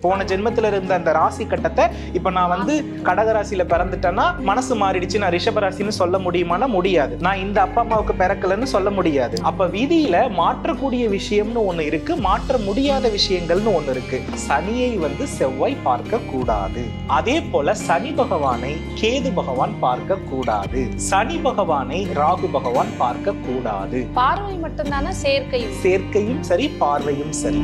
போன ஜென்மத்துல இருந்த அந்த ராசி கட்டத்தை இப்ப நான் வந்து கடகராசியில பிறந்துட்டேன்னா மனசு மாறிடுச்சு. நான் ரிஷபராசின்னு சொல்ல முடியுமானா முடியாது. நான் இந்த அப்பா அம்மாவுக்கு பிறக்கலன்னு சொல்ல முடியாது. அப்ப விதியில மாற்றக்கூடிய விஷயம்னு ஒண்ணு இருக்கு. மாற்ற முடியாத விஷயங்கள்னு ஒண்ணு இருக்கு. சனியை வந்து செவ்வாய் பார்க்க கூடாது. அதே போல சனி பகவானை கேது பகவான் பார்க்க கூடாது. சனி பகவானை ராகு பகவான் பார்க்க கூடாது. பார்வை மட்டும்தானே? சேர்க்கையும். சேர்க்கையும் சரி பார்வையும் சரி.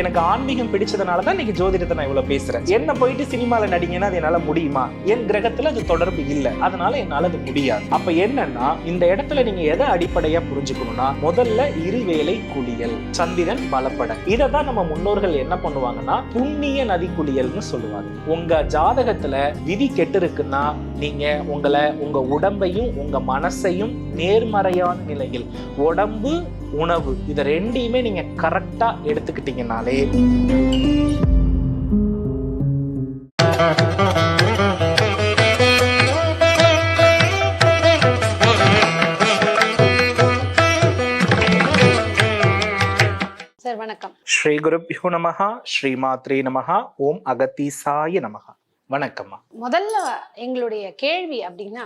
இன்னைக்கு எனக்கு ஆன்மீகம் பிடிச்சதுனால தான் இன்னைக்கு ஜோதிடத்தை நான் இவ்வளவு பேசுறேன். என்ன போயிட்டு சினிமால நடிங்கன்னா அது என்னால முடியுமா? என் கிரகத்துல அது தொடர்பு இல்ல. அதனால என்னால அது முடியாது. அப்ப என்னன்னா இந்த இடத்துல நீங்க எதை அடிப்படையா புரிஞ்சுக்கணும்னா முதல்ல இருவேளை குளியல் சந்திரன் பலப்பட. இதை தான் நம்ம முன்னோர்கள் என்ன பண்ணுவாங்கன்னா புண்ணிய நதி குளியல்னு சொல்லுவாங்க. உங்க ஜாதகத்துல விதி கெட்டு இருக்குன்னா நீங்க உங்களை உங்க உடம்பையும் உங்க மனசையும் நேர்மறையான நிலையில் உடம்பு உணவு இதை ரெண்டையுமே நீங்க கரெக்டா எடுத்துக்கிட்டீங்கனாலே சார் வணக்கம். ஸ்ரீ குருப்பியோ நமஹா ஸ்ரீ மாத்ரே நமஹா ஓம் அகத்தீசாய நமஹா. வணக்கம்மா. முதல்ல எங்களுடைய கேள்வி அப்படின்னா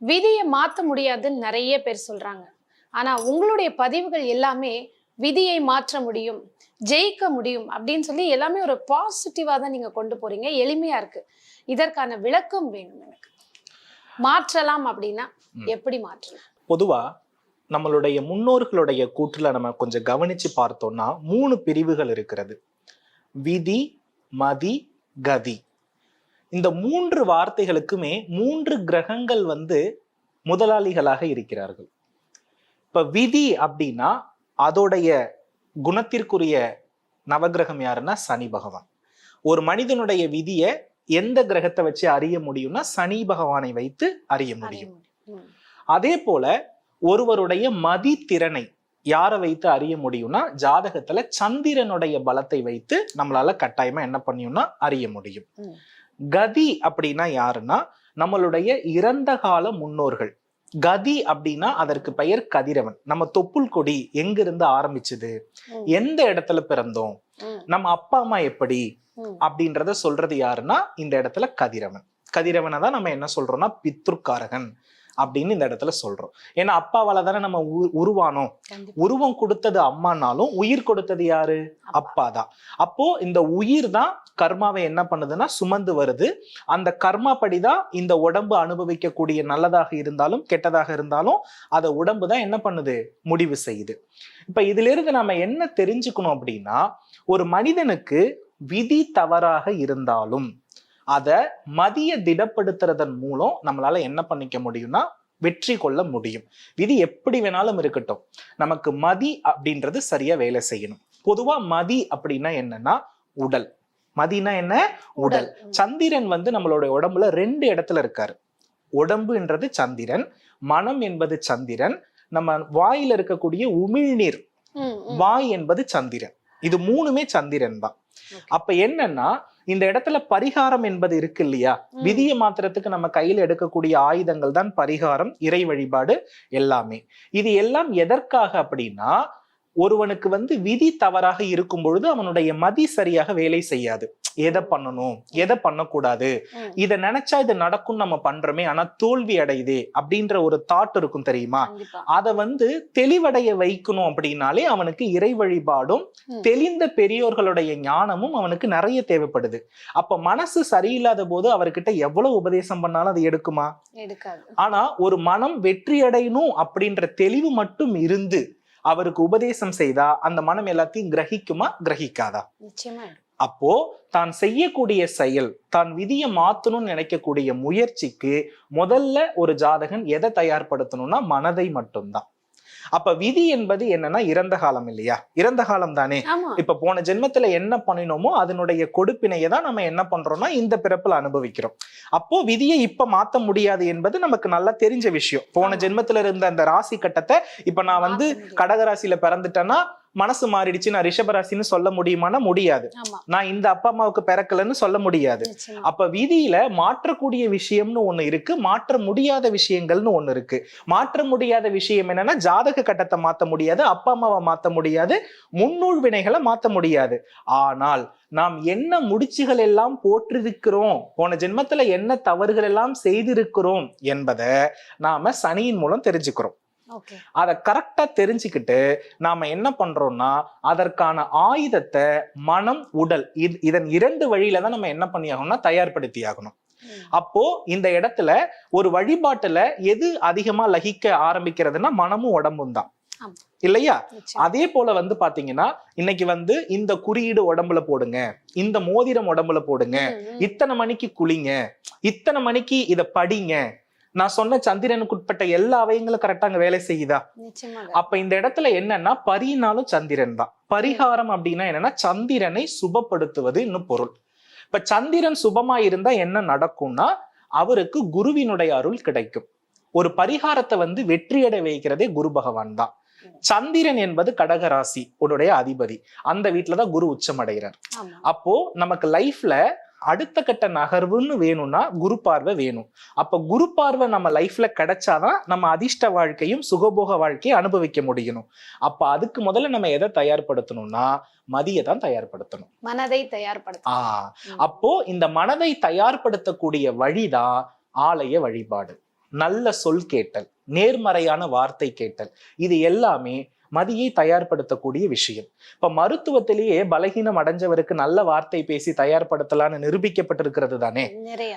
விதியை மாத்த முடியாதுன்னு நிறைய பேர் சொல்றாங்க. ஆனா உங்களுடைய பதிவுகள் எல்லாமே விதியை மாற்ற முடியும் ஜெயிக்க முடியும் அப்படின்னு சொல்லி எல்லாமே ஒரு பாசிட்டிவா தான் நீங்க கொண்டு போறீங்க. எளிமையா இருக்கு. இதற்கான விளக்கம் வேணும் எனக்கு. மாற்றலாம் அப்படின்னா. எப்படி மாற்றலாம்? பொதுவா நம்மளுடைய முன்னோர்களுடைய கூற்றுல நம்ம கொஞ்சம் கவனிச்சு பார்த்தோம்னா மூணு பிரிவுகள் இருக்கிறது. விதி மதி கதி. இந்த மூன்று வார்த்தைகளுக்குமே மூன்று கிரகங்கள் வந்து முதலாளிகளாக இருக்கிறார்கள். இப்ப விதி அப்படின்னா அதோடைய குணத்திற்குரிய நவகிரகம் யாருன்னா சனி பகவான். ஒரு மனிதனுடைய விதியை எந்த கிரகத்தை வச்சு அறிய முடியும்னா சனி பகவானை வைத்து அறிய முடியும். அதே போல ஒருவருடைய மதி திறனை யாரை வைத்து அறிய முடியும்னா ஜாதகத்துல சந்திரனுடைய பலத்தை வைத்து நம்மளால கட்டாயமா என்ன பண்ணியும்னா அறிய முடியும். கதி அப்படின்னா யாருன்னா நம்மளுடைய இறந்த கால முன்னோர்கள். கதி அப்படின்னா அதற்கு பெயர் கதிரவன் நம்ம தொப்புள் கொடி எங்கிருந்து ஆரம்பிச்சது ம். எந்த இடத்துல பிறந்தோம். நம்ம அப்பா அம்மா எப்படி. அப்படின்றத சொல்றது யாருன்னா இந்த இடத்துல கதிரவன் கதிரவனை தான் நம்ம என்ன சொல்றோம்னா பித்ருக்காரகன் அப்படின்னு இந்த இடத்துல சொல்றோம். ஏன்னா அப்பாவால தானே நம்ம உரு- உருவானோம். உருவம் கொடுத்தது அம்மானாலும் உயிர் கொடுத்தது யாரு? அப்பா. தான். அப்போ இந்த உயிர் தான் கர்மாவை என்ன பண்ணுதுன்னா சுமந்து வருது. அந்த கர்மா படிதான் இந்த உடம்பு அனுபவிக்கக்கூடிய நல்லதாக இருந்தாலும் கெட்டதாக இருந்தாலும் அதை உடம்பு தான் என்ன பண்ணுது? முடிவு செய்யுது. இப்ப இதுல இருந்து நம்ம என்ன தெரிஞ்சுக்கணும் அப்படின்னா ஒரு மனிதனுக்கு விதி தவறாக இருந்தாலும் அத மதிய திடப்படுத்துறதன் மூலம் நம்மளால என்ன பண்ணிக்க முடியும்னா வெற்றி கொள்ள முடியும். விதி எப்படி வேணாலும் இருக்கட்டும். நமக்கு மதி அப்படின்றது சரியா வேலை செய்யணும். பொதுவா மதி அப்படின்னா என்னன்னா உடல். மதினா என்ன? உடல். சந்திரன் வந்து நம்மளோட உடம்புல ரெண்டு இடத்துல இருக்காரு. உடம்புன்றது சந்திரன் மனம் என்பது சந்திரன் நம்ம வாயில இருக்கக்கூடிய உமிழ்நீர். வாய் என்பது சந்திரன். இது மூணுமே சந்திரன் தான். அப்ப என்னன்னா இந்த இடத்துல பரிகாரம் என்பது இருக்கு இல்லையா. விதிய மாத்திரத்துக்கு நம்ம கையில எடுக்கக்கூடிய ஆயுதங்கள் தான் பரிகாரம் இறை வழிபாடு எல்லாமே. இது எல்லாம் எதற்காக அப்படின்னா ஒருவனுக்கு வந்து விதி தவறாக இருக்கும் பொழுது அவனுடைய மதி சரியாக வேலை செய்யாது. எதை பண்ணணும்? எதை பண்ணக்கூடாது. இதை நினைச்சா இது நடக்கும் நம்ம பண்றோமே ஆனா தோல்வி அடையுதே அப்படின்ற ஒரு தாட் இருக்கும் தெரியுமா? அதை வந்து தெளிவடைய வைக்கணும் அப்படின்னாலே அவனுக்கு இறை வழிபாடும். தெளிந்த பெரியோர்களுடைய ஞானமும் அவனுக்கு நிறைய தேவைப்படுது. அப்ப மனசு சரியில்லாத போது அவர்கிட்ட எவ்வளவு உபதேசம் பண்ணாலும் அது எடுக்குமா? எடுக்காது. ஆனா ஒரு மனம் வெற்றி அடையணும் அப்படின்ற தெளிவு மட்டும் இருந்து அவருக்கு உபதேசம் செய்தா அந்த மனம் எல்லாத்தையும் கிரகிக்குமா? கிரகிக்காதா? நிச்சயமா. அப்போ தான் செய்யக்கூடிய செயல் தான் விதியை மாத்தணும்னு நினைக்கக்கூடிய முயற்சிக்கு முதல்ல ஒரு ஜாதகன் எதை தயார்படுத்தணும்னா மனதை மட்டும்தான். அப்ப விதி என்பது என்னன்னா இறந்த காலம் இல்லையா? இறந்த காலம் தானே. இப்ப போன ஜென்மத்துல என்ன பண்ணினோமோ அதனுடைய கொடுப்பினையை தான் நம்ம என்ன பண்றோம்னா இந்த பிறப்புல அனுபவிக்கிறோம். அப்போ விதியை இப்ப மாத்த முடியாது என்பது நமக்கு நல்லா தெரிஞ்ச விஷயம். போன. ஜென்மத்துல இருந்த அந்த ராசி கட்டத்தை இப்ப நான் வந்து. கடகராசியில பிறந்துட்டேன்னா மனசு மாறிடுச்சு நான் ரிஷபராசின்னு சொல்ல முடியுமானா முடியாது. நான் இந்த அப்பா அம்மாவுக்கு பிறக்கலன்னு சொல்ல முடியாது. அப்ப விதியில மாற்றக்கூடிய விஷயம்னு ஒண்ணு இருக்கு மாற்ற முடியாத விஷயங்கள்னு ஒண்ணு இருக்கு. மாற்ற முடியாத விஷயம் என்னன்னா ஜாதக கட்டத்தை மாத்த முடியாது அப்பா அம்மாவை மாத்த முடியாது முன்னூல் வினைகளை மாத்த முடியாது. ஆனால் நாம் என்ன முடிச்சுகள் எல்லாம் போற்றிருக்கிறோம் போன ஜென்மத்துல என்ன தவறுகள் எல்லாம் செய்திருக்கிறோம் என்பதை நாம சனியின் மூலம் தெரிஞ்சுக்கிறோம். அதை கரெக்டா தெரிஞ்சுக்கிட்டு நாம என்ன பண்றோம்னா அதற்கான ஆயுதத்தை மனம் உடல் இது- இதன் இரண்டு வழியில தான் நம்ம என்ன பண்ணியாகணும்னா தயார்படுத்தி ஆகணும். அப்போ இந்த இடத்துல ஒரு வழிபாட்டுல எது அதிகமா லகிக்க ஆரம்பிக்கிறதுனா மனமும் உடம்பும் தான். இல்லையா? அதே போல வந்து பாத்தீங்கன்னா இன்னைக்கு வந்து இந்த குறியீடு உடம்புல போடுங்க இந்த மோதிரம் உடம்புல போடுங்க. இத்தனை மணிக்கு குளிங்க இத்தனை மணிக்கு இத படிங்க நான் சொன்ன சந்திரனுக்கு உட்பட்ட எல்லா அவயங்களும் கரெக்டா அங்க வேலை செய்யுதா? அப்ப இந்த இடத்துல என்னன்னா பரினாலும் சந்திரன் தான். பரிகாரம் அப்படின்னா என்னன்னா சந்திரனை சுபப்படுத்துவது இன்னும் பொருள். இப்ப சந்திரன் சுபமா இருந்தா என்ன நடக்கும்னா அவருக்கு குருவினுடைய அருள் கிடைக்கும். ஒரு பரிகாரத்தை வந்து வெற்றியடை வைக்கிறதே குரு பகவான் தான். சந்திரன் என்பது கடகராசி உடைய அதிபதி. அந்த வீட்டுலதான் குரு உச்சம் அடைகிறார் அப்போ நமக்கு லைஃப்ல அடுத்த கட்ட நகர்வுன்னு வேணும்னா குரு பார்வை வேணும். அப்ப குரு பார்வை நம்ம லைஃப்ல கிடைச்சாதான் நம்ம அதிர்ஷ்ட வாழ்க்கையும் சுகபோக வாழ்க்கையை அனுபவிக்க முடியணும் அப்ப அதுக்கு முதல்ல நம்ம எதை தயார்படுத்தணும்னா மதியை தான் தயார்படுத்தணும். மனதை தயார்படுத்த ஆ அப்போ இந்த மனதை தயார்படுத்தக்கூடிய வழிதான் ஆலய வழிபாடு. நல்ல சொல் கேட்டல் நேர்மறையான வார்த்தை கேட்டல். இது எல்லாமே மதியை தயார்படுத்தக்கூடிய விஷயம். இப்ப மருத்துவத்திலேயே பலகீனம் அடைஞ்சவருக்கு நல்ல வார்த்தை பேசி தயார்படுத்தலாம்னு நிரூபிக்கப்பட்டிருக்கிறது தானே?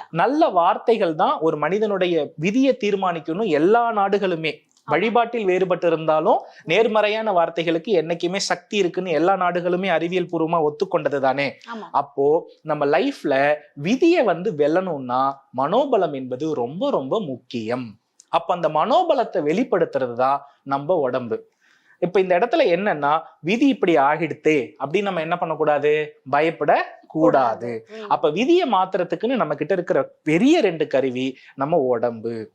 நல்ல வார்த்தைகள் தான் ஒரு மனிதனுடைய விதியை தீர்மானிக்கணும் எல்லா நாடுகளுமே. வழிபாட்டில் வேறுபட்டு இருந்தாலும் நேர்மறையான வார்த்தைகளுக்கு என்னைக்குமே சக்தி இருக்குன்னு எல்லா நாடுகளுமே அறிவியல் பூர்வமா ஒத்துக்கொண்டது தானே? அப்போ நம்ம லைஃப்ல விதியை வந்து வெல்லணும்னா மனோபலம் என்பது ரொம்ப ரொம்ப முக்கியம். அப்ப அந்த மனோபலத்தை வெளிப்படுத்துறது தான் நம்ம உடம்பு. இப்ப இந்த இடத்துல என்னன்னா விதி இப்படி ஆகிடுத்தே அப்படின்னு நம்ம என்ன பண்ணக்கூடாது? பயப்பட கூடாது. அப்ப விதியை மாத்துறதுக்குன்னு நம்ம கிட்ட இருக்கிற பெரிய ரெண்டு கருவி நம்ம உடம்பு.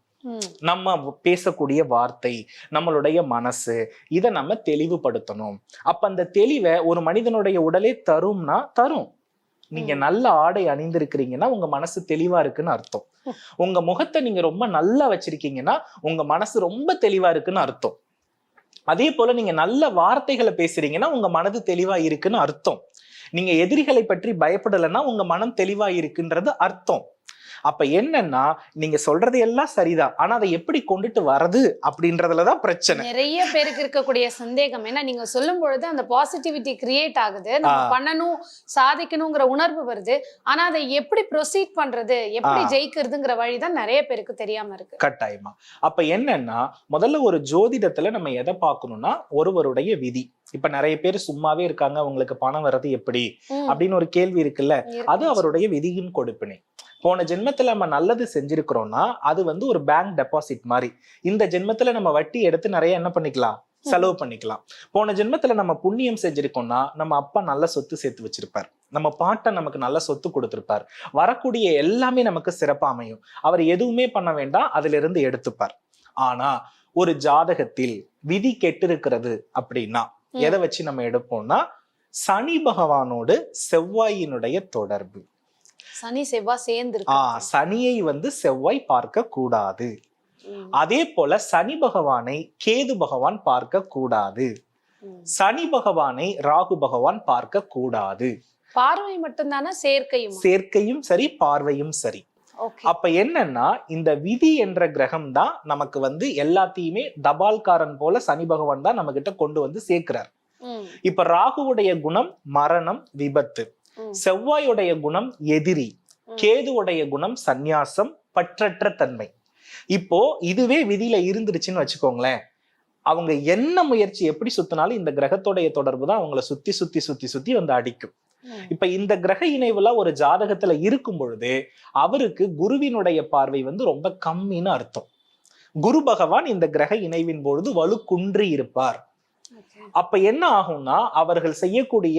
நம்ம பேசக்கூடிய வார்த்தை நம்மளுடைய மனசு இதை நம்ம தெளிவுபடுத்தணும். அப்ப அந்த தெளிவை ஒரு மனிதனுடைய உடலே தரும்னா தரும். நீங்க. நல்ல ஆடை அணிந்திருக்கிறீங்கன்னா உங்க மனசு தெளிவா இருக்குன்னு அர்த்தம். உங்க முகத்தை நீங்க ரொம்ப நல்லா வச்சிருக்கீங்கன்னா உங்க மனசு ரொம்ப தெளிவா இருக்குன்னு அர்த்தம். அதே போல நீங்க நல்ல வார்த்தைகளை பேசுறீங்கன்னா உங்க மனது தெளிவா இருக்குன்னு அர்த்தம். நீங்க எதிரிகளை பற்றி பயப்படலைன்னா உங்க மனம் தெளிவா இருக்குன்றது அர்த்தம். அப்ப என்னன்னா நீங்க சொல்றது எல்லாம் சரிதான். ஆனா அதை எப்படி கொண்டுட்டு வர்றது அப்படின்றதுலதான் பிரச்சனை. நிறைய பேருக்கு இருக்கக்கூடிய சந்தேகம். ஏன்னா நீங்க சொல்லும் பொழுது அந்த பாசிட்டிவிட்டி கிரியேட் ஆகுது. நம்ம. பண்ணணும் சாதிக்கணுங்கிற உணர்வு வருது. ஆனா அதை எப்படி ப்ரொசீட் பண்றது எப்படி. ஜெயிக்கிறதுங்கிற வழிதான் நிறைய பேருக்கு தெரியாம இருக்கு. கட்டாயமா. அப்ப என்னன்னா முதல்ல ஒரு ஜோதிடத்துல நம்ம எதை பார்க்கணும்னா ஒருவருடைய விதி. இப்ப நிறைய பேர் சும்மாவே இருக்காங்க அவங்களுக்கு பணம் வர்றது எப்படி? அப்படின்னு ஒரு கேள்வி இருக்குல்ல. இருக்கு. அது அவருடைய விதியின் கொடுப்பினை. போன ஜென்மத்துல நம்ம நல்லது செஞ்சிருக்கிறோம்னா அது வந்து ஒரு பேங்க் டெபாசிட் மாதிரி. இந்த ஜென்மத்துல நம்ம வட்டி எடுத்து நிறைய என்ன பண்ணிக்கலாம்? செலவு பண்ணிக்கலாம். போன ஜென்மத்துல நம்ம புண்ணியம் செஞ்சிருக்கோம்னா நம்ம அப்பா நல்ல சொத்து சேர்த்து வச்சிருப்பார். நம்ம பாட்டை நமக்கு நல்ல சொத்து கொடுத்திருப்பார். வரக்கூடிய எல்லாமே நமக்கு சிறப்பா அமையும். அவர் எதுவுமே பண்ண வேண்டாம் அதுல இருந்து எடுத்துப்பார். ஆனா ஒரு ஜாதகத்தில் விதி கெட்டிருக்கிறது அப்படின்னா. எதை வச்சு நம்ம எடுப்போம்னா சனி பகவானோடு செவ்வாயினுடைய தொடர்பு. சனி செவ்வாய் சேர்ந்து சனியை வந்து செவ்வாய் பார்க்க கூடாது அதே போல சனி பகவானை கேது பகவான் பார்க்க கூடாது. சனி பகவானை ராகு பகவான் பார்க்க கூடாது பார்வை மட்டும்தானா சேர்க்கையும்? சேர்க்கையும் சரி பார்வையும் சரி. அப்ப என்னன்னா இந்த விதி என்ற கிரகம் தான் நமக்கு வந்து எல்லாத்தையுமே தபால்காரன் போல சனி பகவான் தான் நம்ம கிட்ட கொண்டு வந்து சேர்க்கிறார். இப்ப ராகுவுடைய குணம் மரணம் விபத்து. செவ்வாயுடைய குணம் எதிரி. கேதுவுடைய குணம் சந்நியாசம் பற்றற்ற தன்மை இப்போ இதுவே விதியில இருந்துருச்சுன்னு வச்சுக்கோங்களேன் அவங்க என்ன முயற்சி எப்படி சுத்தினாலும் இந்த கிரகத்தோடைய தொடர்பு தான் அவங்கள சுத்தி சுத்தி சுத்தி சுத்தி வந்து அடிக்கும். இப்ப இந்த கிரக இணைவுலாம் ஒரு ஜாதகத்துல இருக்கும் பொழுது அவருக்கு குருவினுடைய பார்வை வந்து ரொம்ப கம்மின்னு அர்த்தம் குரு பகவான் இந்த கிரக இணைவின் பொழுது வலு குன்றி இருப்பார். அப்ப என்ன ஆகும்னா அவர்கள் செய்யக்கூடிய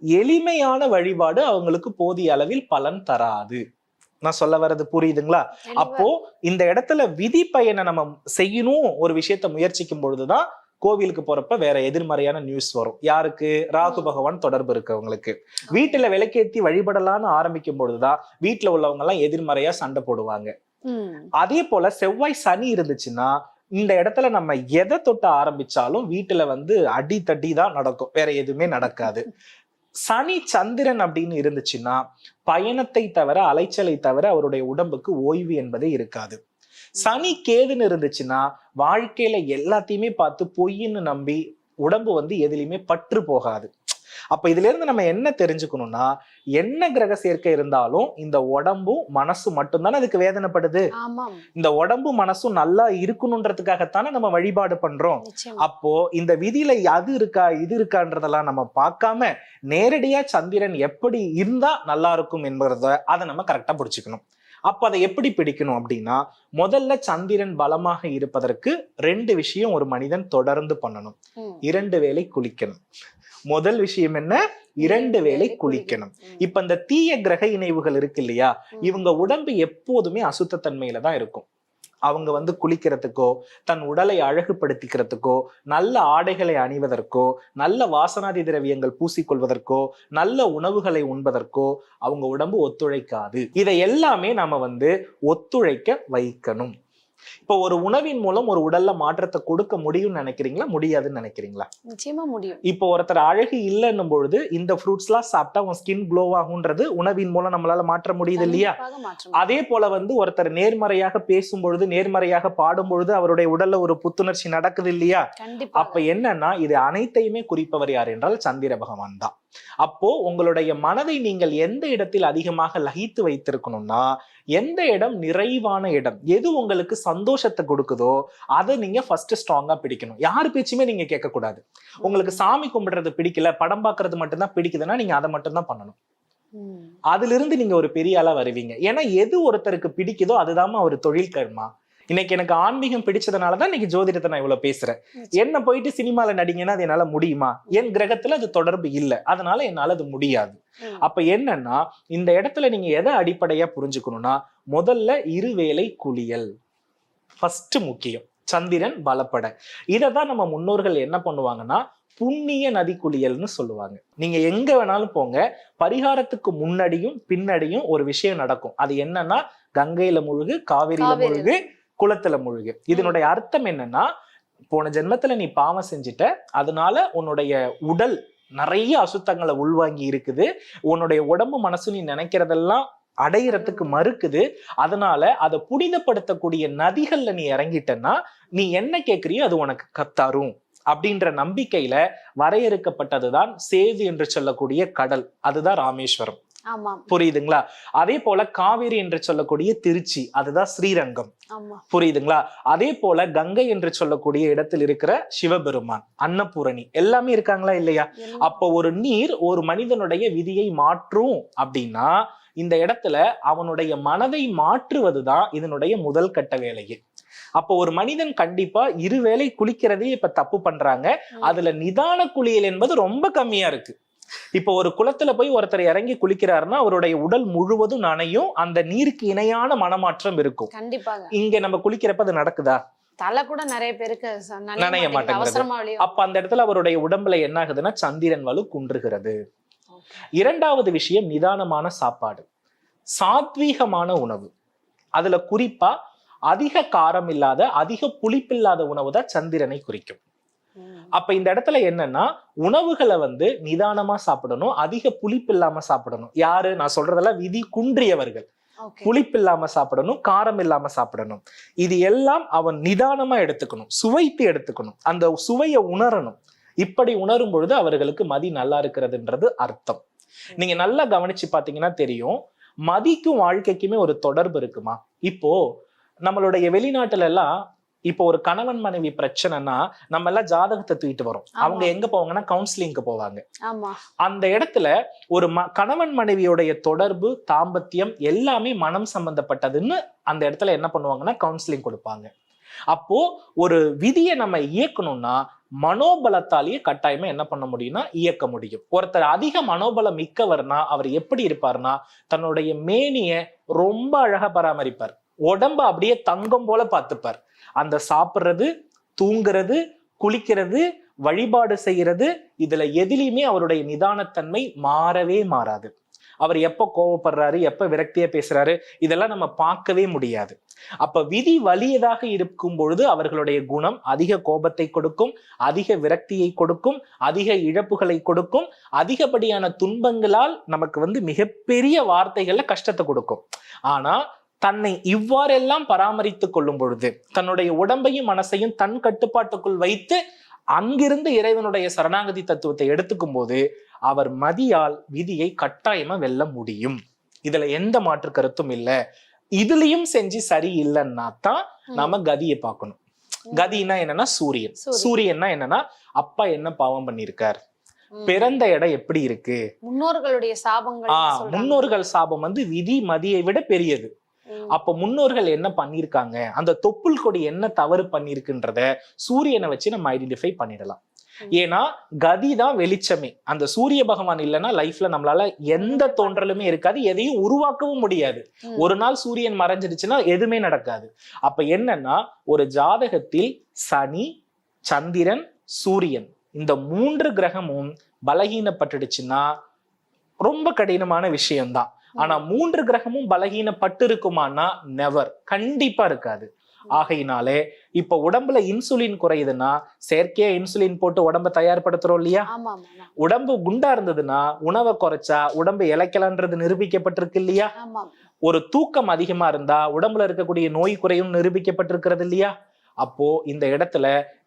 எளிமையான வழிபாடு அவங்களுக்கு போதிய அளவில் பலன் தராது. நான் சொல்ல வர்றது புரியுதுங்களா? அப்போ இந்த இடத்துல விதி பயனை நம்ம செய்யணும் ஒரு விஷயத்த முயற்சிக்கும் பொழுதுதான் கோவிலுக்கு போறப்ப வேற எதிர்மறையான நியூஸ் வரும். யாருக்கு? ராகு. பகவான் தொடர்பு இருக்கவங்களுக்கு. வீட்டுல விளக்கேத்தி வழிபடலான்னு ஆரம்பிக்கும் பொழுதுதான் வீட்டுல உள்ளவங்க எல்லாம் எதிர்மறையா சண்டை போடுவாங்க. அதே போல செவ்வாய் சனி இருந்துச்சுன்னா இந்த இடத்துல நம்ம எதை தொட்டு ஆரம்பிச்சாலும் வீட்டுல வந்து அடி தடி தான் நடக்கும். வேற எதுவுமே நடக்காது. சனி சந்திரன் அப்படின்னு இருந்துச்சுன்னா பயணத்தை தவிர அலைச்சலை தவிர அவருடைய உடம்புக்கு ஓய்வு என்பதே இருக்காது. சனி கேதுன்னு இருந்துச்சுன்னா வாழ்க்கையில எல்லாத்தையுமே பார்த்து பொய்ன்னு நம்பி உடம்பு வந்து எதுலையுமே பற்று போகாது. அப்ப இதுல இருந்து நம்ம என்ன தெரிஞ்சுக்கணும்னா என்ன கிரக சேர்க்கை இருந்தாலும் இந்த உடம்பும் மனசு மட்டும்தானே அதுக்கு வேதனைப்படுது. இந்த உடம்பும் மனசும் நல்லா இருக்கணுன்றதுக்காகத்தானே நம்ம வழிபாடு பண்றோம். அப்போ இந்த விதியில அது இருக்கா இது இருக்கான்றதெல்லாம் நம்ம பார்க்காம நேரடியா சந்திரன் எப்படி இருந்தா நல்லா இருக்கும் என்பதை அதை நம்ம கரெக்டா பிடிச்சுக்கணும். அப்ப அதை எப்படி பிடிக்கணும் அப்படின்னா முதல்ல சந்திரன் பலமாக இருப்பதற்கு ரெண்டு விஷயம் ஒரு மனிதன் தொடர்ந்து பண்ணணும். இரண்டு வேளை குளிக்கணும். முதல் விஷயம் என்ன? இரண்டு வேளை குளிக்கணும். இப்ப இந்த தீய கிரக இணைவுகள் இருக்கு இல்லையா. இவங்க உடம்பு எப்போதுமே அசுத்தத்தன்மையில தான் இருக்கும். அவங்க வந்து குளிக்கிறதுக்கோ தன் உடலை அழகுபடுத்திக்கிறதுக்கோ நல்ல ஆடைகளை அணிவதற்கோ நல்ல வாசனாதி திரவியங்கள் பூசிக்கொள்வதற்கோ நல்ல உணவுகளை உண்பதற்கோ அவங்க உடம்பு ஒத்துழைக்காது. இதை எல்லாமே நாம வந்து ஒத்துழைக்க வைக்கணும். இப்போ ஒரு உணவின் மூலம் ஒரு உடல்ல மாற்றத்தை கொடுக்க முடியும்னு நினைக்கிறீங்களா? முடியாதுன்னு நினைக்கிறீங்களா? நிச்சயமா முடியும். இப்போ ஒருத்தர் அழகு இல்லைன்னும் பொழுது இந்த ஃப்ரூட்ஸ்லாம் சாப்பிட்டா உன் ஸ்கின் க்ளோ ஆகுன்றது உணவின் மூலம் நம்மளால மாற்ற முடியுது இல்லையா. அதே போல வந்து ஒருத்தர் நேர்மறையாக பேசும் பொழுது நேர்மறையாக பாடும் பொழுது அவருடைய உடல்ல ஒரு புத்துணர்ச்சி நடக்குது இல்லையா? அப்ப என்னன்னா இது அனைத்தையுமே குறிப்பவர் யார் என்றால் சந்திர பகவான் தான். அப்போ உங்களுடைய மனதை நீங்கள் எந்த இடத்தில் அதிகமாக லகித்து வைத்திருக்கணும்னா எந்த இடம் நிறைவான இடம் எது உங்களுக்கு சந்தோஷத்தை கொடுக்குதோ அதை நீங்க ஃபர்ஸ்ட் ஸ்ட்ராங்கா பிடிக்கணும். யார் பேச்சுமே நீங்க கேட்க கூடாது உங்களுக்கு சாமி கும்பிடுறது பிடிக்கல படம் பார்க்கிறது மட்டும்தான் பிடிக்குதுன்னா நீங்க அதை மட்டும்தான் பண்ணணும். அதுல இருந்து நீங்க ஒரு பெரிய ஆளா வருவீங்க. ஏன்னா எது ஒருத்தருக்கு பிடிக்குதோ அதுதாம்மா ஒரு தொழில் கர்மா. இன்னைக்கு எனக்கு ஆன்மீகம் பிடிச்சதுனாலதான் இன்னைக்கு ஜோதிடத்தை நான் இவ்வளவு பேசுறேன். என்ன போயிட்டு சினிமால நடிங்கன்னா அது என்னால முடியுமா? என் கிரகத்துல அது தொடர்பு இல்லை. அதனால என்னால அது முடியாது. அப்ப என்னன்னா இந்த இடத்துல நீங்க எதை அடிப்படையா புரிஞ்சுக்கணும்னா முதல்ல இருவேளை குளியல். ஃபர்ஸ்ட் முக்கியம். சந்திரன் பலப்பட. இதை தான் நம்ம முன்னோர்கள் என்ன பண்ணுவாங்கன்னா புண்ணிய நதி குளியல்னு சொல்லுவாங்க. நீங்க எங்க வேணாலும் போங்க. பரிகாரத்துக்கு முன்னாடியும் பின்னாடியும் ஒரு விஷயம் நடக்கும். அது என்னன்னா கங்கையில முழுகு காவிரியில. முழுகு குளத்துல முழுகு. இதனுடைய அர்த்தம் என்னன்னா போன ஜென்மத்துல நீ பாவம் செஞ்சுட்ட அதனால உன்னுடைய உடல் நிறைய அசுத்தங்களை உள்வாங்கி இருக்குது உன்னுடைய உடம்பு மனசு நீ நினைக்கிறதெல்லாம் அடையிறதுக்கு மறுக்குது அதனால அதை புனிதப்படுத்தக்கூடிய நதிகள்ல நீ இறங்கிட்டன்னா நீ என்ன கேட்கறியோ அது உனக்கு கத்தாரும் அப்படின்ற நம்பிக்கையில வரையறுக்கப்பட்டதுதான் சேது என்று சொல்லக்கூடிய கடல். அதுதான் ராமேஸ்வரம். புரியுதுங்களா? அதே போல காவேரி என்று சொல்லக்கூடிய திருச்சி அதுதான் ஸ்ரீரங்கம். புரியுதுங்களா? அதே போல கங்கை என்று சொல்லக்கூடிய இடத்தில் இருக்கிற சிவபெருமான் அன்னபூரணி எல்லாமே இருக்காங்களா இல்லையா? அப்போ ஒரு நீர் ஒரு மனிதனுடைய விதியை மாற்றும் அப்படின்னா இந்த இடத்துல அவனுடைய மனதை மாற்றுவதுதான் இதனுடைய முதல் கட்ட வேலையே. அப்போ ஒரு மனிதன் கண்டிப்பா இருவேளை குளிக்கிறதே இப்ப தப்பு பண்றாங்க. அதுல நிதான குளியல் என்பது ரொம்ப கம்மியா இருக்கு. இப்போ ஒரு குளத்துல போய் ஒருத்தர் இறங்கி குளிக்கிறாருன்னா அவருடைய உடல் முழுவதும் நனையும் அந்த நீருக்கு இணையான மனமாற்றம் இருக்கும். கண்டிப்பாக இங்க நம்ம குளிக்கிறப்ப அது நடக்குதா? தலை கூட நிறைய பேருக்கு நனைய மாட்டேங்குது. அப்ப அந்த இடத்துல அவருடைய உடம்புல என்ன ஆகுதுன்னா சந்திரன் வலு குன்றுகிறது. இரண்டாவது விஷயம் நிதானமான சாப்பாடு. சாத்வீகமான உணவு. அதுல குறிப்பா அதிக காரம் இல்லாத அதிக புளிப்பில்லாத உணவு தான் சந்திரனை குறிக்கும். அப்ப இந்த இடத்துல என்னன்னா உணவுகளை வந்து நிதானமா சாப்பிடணும் அதிக புளிப்பு இல்லாம சாப்பிடணும். யாரு? நான் சொல்றதெல்லாம் விதி குன்றியவர்கள். புளிப்பு இல்லாம சாப்பிடணும் காரம் இல்லாம சாப்பிடணும். இது எல்லாம் அவன் நிதானமா எடுத்துக்கணும் சுவைத்து எடுத்துக்கணும். அந்த சுவையை உணரணும். இப்படி உணரும் பொழுது அவர்களுக்கு மதி நல்லா இருக்கிறதுன்றது அர்த்தம். நீங்க நல்லா கவனிச்சு பாத்தீங்கன்னா தெரியும் மதிக்கும் வாழ்க்கைக்குமே ஒரு தொடர்பு இருக்குமா? இப்போ நம்மளுடைய வெளிநாட்டுல எல்லாம் இப்போ ஒரு கணவன் மனைவி பிரச்சனைனா நம்ம எல்லாம் ஜாதகத்தை தூக்கிட்டு வரோம். அவங்க. எங்க போவாங்கன்னா கவுன்சிலிங்க்கு போவாங்க. அந்த இடத்துல ஒரு ம கணவன் மனைவியோடைய தொடர்பு தாம்பத்தியம் எல்லாமே மனம் சம்பந்தப்பட்டதுன்னு அந்த இடத்துல என்ன பண்ணுவாங்கன்னா கவுன்சிலிங் கொடுப்பாங்க. அப்போ ஒரு விதியை நம்ம இயக்கணும்னா மனோபலத்தாலேயே கட்டாயமா என்ன பண்ண முடியும்னா இயக்க முடியும். ஒருத்தர் அதிக மனோபலம் மிக்கவர்னா அவர் எப்படி இருப்பார்னா தன்னுடைய மேனிய ரொம்ப அழகா பராமரிப்பார். உடம்ப அப்படியே தங்கம் போல பார்த்துப்பார். அந்த சாப்பிட்றது தூங்குறது குளிக்கிறது வழிபாடு செய்யறது இதுல எதிலையுமே அவருடைய நிதானத்தன்மை மாறவே மாறாது. அவர் எப்போ கோவப்படுறாரு எப்போ விரக்தியா பேசுறாரு இதெல்லாம் நம்ம பார்க்கவே முடியாது. அப்ப விதி வலியதாக இருக்கும் பொழுது அவர்களுடைய குணம் அதிக கோபத்தை கொடுக்கும் அதிக விரக்தியை கொடுக்கும் அதிக இழப்புகளை கொடுக்கும் அதிகப்படியான துன்பங்களால் நமக்கு வந்து மிகப்பெரிய வார்த்தைகள்ல கஷ்டத்தை கொடுக்கும். ஆனா தன்னை இவ்வாறெல்லாம் பராமரித்துக் கொள்ளும் பொழுது தன்னுடைய உடம்பையும் மனசையும் தன் கட்டுப்பாட்டுக்குள் வைத்து அங்கிருந்து இறைவனுடைய சரணாகதி தத்துவத்தை எடுத்துக்கும் போது அவர் மதியால் விதியை கட்டாயமா வெல்ல முடியும் இதுல எந்த மாற்று கருத்தும் இல்ல இதுலயும் செஞ்சு சரி இல்லைன்னா தான் நாம கதியை பார்க்கணும் கதினா என்னன்னா சூரியன் சூரியன். சூரியன்னா என்னன்னா அப்பா என்ன பாவம் பண்ணிருக்கார். பிறந்த இடம் எப்படி இருக்கு முன்னோர்களுடைய சாபங்கள். முன்னோர்கள் சாபம் வந்து விதி மதியை விட பெரியது. அப்ப முன்னோர்கள் என்ன பண்ணிருக்காங்க? அந்த தொப்புள் கொடி என்ன தவறு பண்ணிருக்குன்றத சூரியனை வச்சு நம்ம ஐடென்டிஃபை பண்ணிடலாம். ஏன்னா கதி தான் வெளிச்சமே. அந்த சூரிய பகவான் இல்லைன்னா லைஃப்ல நம்மளால எந்த தோன்றலுமே இருக்காது. எதையும் உருவாக்கவும் முடியாது. ஒரு நாள் சூரியன் மறைஞ்சிடுச்சுன்னா எதுவுமே நடக்காது. அப்ப என்னன்னா ஒரு ஜாதகத்தில் சனி சந்திரன் சூரியன் இந்த மூன்று கிரகமும் பலகீனப்பட்டுடுச்சுன்னா ரொம்ப கடினமான விஷயம்தான். ஆனா மூன்று கிரகமும் பலகீனப்பட்டு இருக்குமானா நெவர் கண்டிப்பா இருக்காது. ஆகையினாலே இப்ப உடம்புல இன்சுலின் குறையுதுன்னா செயற்கையா இன்சுலின் போட்டு உடம்ப தயார்படுத்துறோம் இல்லையா. உடம்பு குண்டா இருந்ததுன்னா உணவை குறைச்சா உடம்பு இழைக்கலான்றது நிரூபிக்கப்பட்டிருக்கு இல்லையா? ஒரு தூக்கம் அதிகமா இருந்தா உடம்புல இருக்கக்கூடிய நோய் குறையும் நிரூபிக்கப்பட்டிருக்கிறது இல்லையா? அப்போ இந்த இடத்துல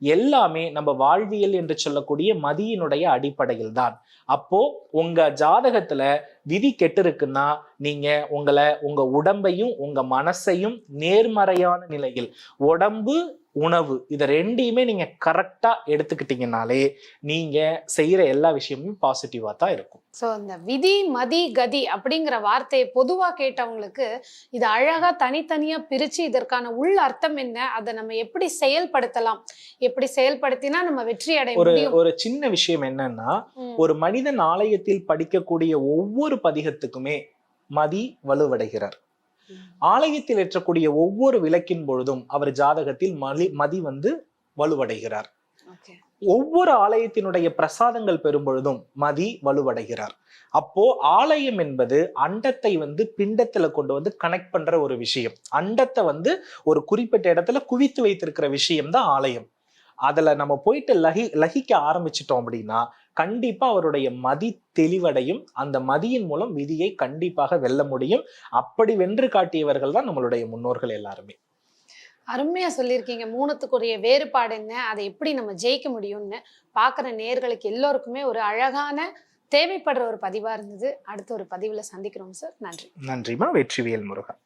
எல்லாமே நம்ம வாழ்வியல் என்று சொல்லக்கூடிய மதியினுடைய அடிப்படையில் தான் அப்போ உங்க ஜாதகத்துல விதி கெட்டு இருக்குன்னா நீங்க உங்களை உங்க உடம்பையும் உங்க மனசையும் நேர்மறையான நிலையில் உடம்பு உணவு இதை ரெண்டையுமே நீங்க கரெக்டா எடுத்துக்கிட்டீங்கனாலே நீங்க செய்யற எல்லா விஷயமும் பாசிட்டிவா தான் இருக்கும் சோ இந்த விதி மதி கதி அப்படிங்கிற வார்த்தையை பொதுவா கேட்டவங்களுக்கு இது அழகா தனித்தனியா பிரிச்சு இதற்கான உள் அர்த்தம் என்ன அதை நம்ம எப்படி செயல்படுத்தலாம் எப்படி செயல்படுத்தினா நம்ம வெற்றி அடைய ஒரு ஒரு சின்ன விஷயம் என்னன்னா. ஒரு மனிதன் ஆலயத்தில் படிக்கக்கூடிய ஒவ்வொரு பதிகத்துக்குமே மதி வலுவடைகிறார். ஆலயத்தில் ஏற்றக்கூடிய ஒவ்வொரு விளக்கின் பொழுதும் அவர் ஜாதகத்தில் மலி மதி வந்து வலுவடைகிறார். ஒவ்வொரு ஆலயத்தினுடைய பிரசாதங்கள் பெறும் பொழுதும் மதி வலுவடைகிறார். அப்போ ஆலயம் என்பது அண்டத்தை வந்து பிண்டத்துல கொண்டு வந்து கனெக்ட் பண்ற ஒரு விஷயம். அண்டத்தை வந்து ஒரு குறிப்பிட்ட இடத்துல குவித்து வைத்திருக்கிற விஷயம் தான் ஆலயம். அதுல நம்ம போயிட்டு லகி லகிக்க ஆரம்பிச்சிட்டோம் அப்படின்னா கண்டிப்பா அவருடைய மதி தெளிவடையும். அந்த மதியின் மூலம் விதியை கண்டிப்பாக வெல்ல முடியும். அப்படி வென்று காட்டியவர்கள் தான் நம்மளுடைய முன்னோர்கள் எல்லாருமே. அருமையா சொல்லியிருக்கீங்க. மூணுத்துக்குரிய வேறுபாடு என்ன? அதை எப்படி நம்ம ஜெயிக்க முடியும்னு பார்க்குற நேர்களுக்கு எல்லோருக்குமே ஒரு அழகான தேவைப்படுற ஒரு பதிவா இருந்தது. அடுத்த ஒரு பதிவுல சந்திக்கிறோம் சார். நன்றி. நன்றிமா? வெற்றிவேல் முருகன்.